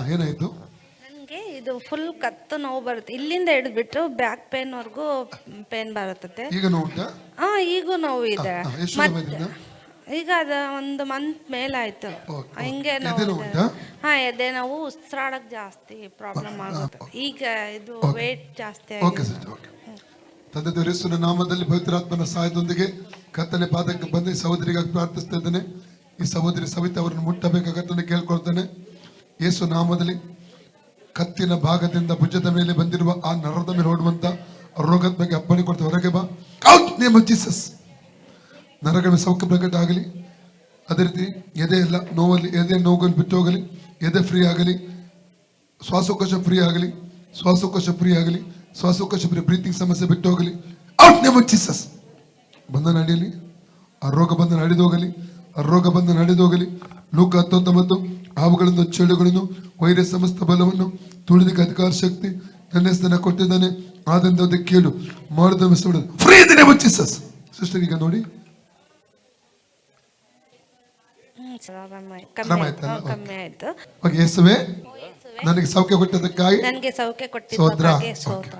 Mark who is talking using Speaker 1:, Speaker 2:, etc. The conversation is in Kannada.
Speaker 1: ಏನಾಯ್ತು?
Speaker 2: ನನಗೆ ಇದು ಫುಲ್ ಕತ್ತು ನೋವು ಬರುತ್ತೆ. ಇಲ್ಲಿಂದ ಹಿಡಿದ್ಬಿಟ್ಟು ಬ್ಯಾಕ್ ಪೇನ್ ವರ್ಗೂ ಪೇನ್ ಬರುತ್ತದೆ
Speaker 1: ಈಗ ನೋವುಂಟಾ
Speaker 2: ಹಾ ಈಗೂ ನೋವು ಇದೆ.
Speaker 1: ಹಾ, ಎಷ್ಟು
Speaker 2: ಮತ್-
Speaker 1: ಸಮಯದಿಂದ?
Speaker 2: ಈಗ ಅದ ಒಂದು ಮಂತ್ ಮೇಲಾಯ್ತು.
Speaker 1: ಆಯ್ತು
Speaker 2: ಹಿಂಗೆ
Speaker 1: ಎದೆ
Speaker 2: ನೋವು.
Speaker 1: ನೋವುಂಟಾ?
Speaker 2: ಹಾ ಎದೆ ನೋವು ಉಸಿರಾಡಕ್ ಜಾಸ್ತಿ ಪ್ರಾಬ್ಲಮ್ ಆಗುತ್ತೆ. ಈಗ ಇದು ವೇಟ್ ಜಾಸ್ತಿ
Speaker 1: ಓಕೆ
Speaker 2: ಆಗಿದೆ.
Speaker 1: Sister okay. ತಂದೆ ನಾಮದಲ್ಲಿ ಪವಿತ್ರಾತ್ಮನ ಸಹಾಯದೊಂದಿಗೆ ಕತ್ತಲೆ ಪಾದಕ್ಕೆ ಬಂದು ಈ ಸಹೋದರಿಗಾಗಿ ಪ್ರಾರ್ಥಿಸ್ತಾ ಇದ್ದೇನೆ. ಈ ಸಹೋದರಿ ಸವಿತಾ ಅವರನ್ನು ಮುಟ್ಟಬೇಕಾಗತ್ತನ್ನು ಕೇಳ್ಕೊಳ್ತಾನೆ. ಯೇಸು ನಾಮದಲ್ಲಿ ಕತ್ತಿನ ಭಾಗದಿಂದ ಭುಜದ ಮೇಲೆ ಬಂದಿರುವ ಆ ನರದ ಮೇಲೆ ಓಡುವಂತ ರೋಗದ ಬಗ್ಗೆ ಅಪ್ಪಣೆ ಕೊಡ್ತಾ ಹೊರಗೆ ಬಾ. ಔಟ್ ನೇಮ್ ಆಫ್ ಜೀಸಸ್ ನರಗಳ ಸೌಖ್ಯ ಪ್ರಕಟ ಆಗಲಿ. ಅದೇ ರೀತಿ ಎದೆ ಎಲ್ಲ ನೋವಲ್ಲಿ, ಎದೆ ನೋವುಗಳು ಬಿಟ್ಟು ಹೋಗಲಿ. ಎದೆ ಫ್ರೀ ಆಗಲಿ. ಶ್ವಾಸಕೋಶ ಫ್ರೀ ಆಗಲಿ. ಶ್ವಾಸಕೋಶ ಫ್ರೀ ಆಗಲಿ. ಶ್ವಾಸಕೋಶ ಫ್ರೀ ಬ್ರೀತಿಂಗ್ ಸಮಸ್ಯೆ ಬಿಟ್ಟು ಹೋಗಲಿ. ಔಟ್ ನೇಮ್ ಆಫ್ ಜೀಸಸ್ ಬಂಧನ ಅಡಿಯಲಿ ಆ ರೋಗ ಬಂಧನ ಅಡಿದು ಹೋಗಲಿ. ರೋಗ ಬಂದು ನಡೆದೋಗಲಿ ಹೋಗಲಿ ಲೂಕ ಹತ್ತೊಂಬತ್ತು ಹಾವುಗಳನ್ನು ಚೇಳುಗಳನ್ನು ವೈರಸ್ ಸಮಸ್ತ ಬಲವನ್ನು ತುಳಿದಕ್ಕೆ ಅಧಿಕಾರ ಶಕ್ತಿ ನನ್ನ ಹೆಸರನ್ನ ಕೊಟ್ಟಿದ್ದಾನೆ. ಆದ್ದರಿಂದ ಅದಕ್ಕೆ ಕೇಳು ಮಾಡಿದ. Free name of Jesus sister ಈಗ ನೋಡಿ.
Speaker 2: ಕಮ್ಮಿ ಆಯ್ತು.
Speaker 1: ಯೇಸುವೆ ನನಗೆ ಸೌಖ್ಯ ಕೊಟ್ಟದಕ್ಕಾಗಿ
Speaker 2: ನನಗೆ ಸೌಖ್ಯ ಕೊಟ್ಟಿದ್ದಕ್ಕಾಗಿ ಸ್ತೋತ್ರ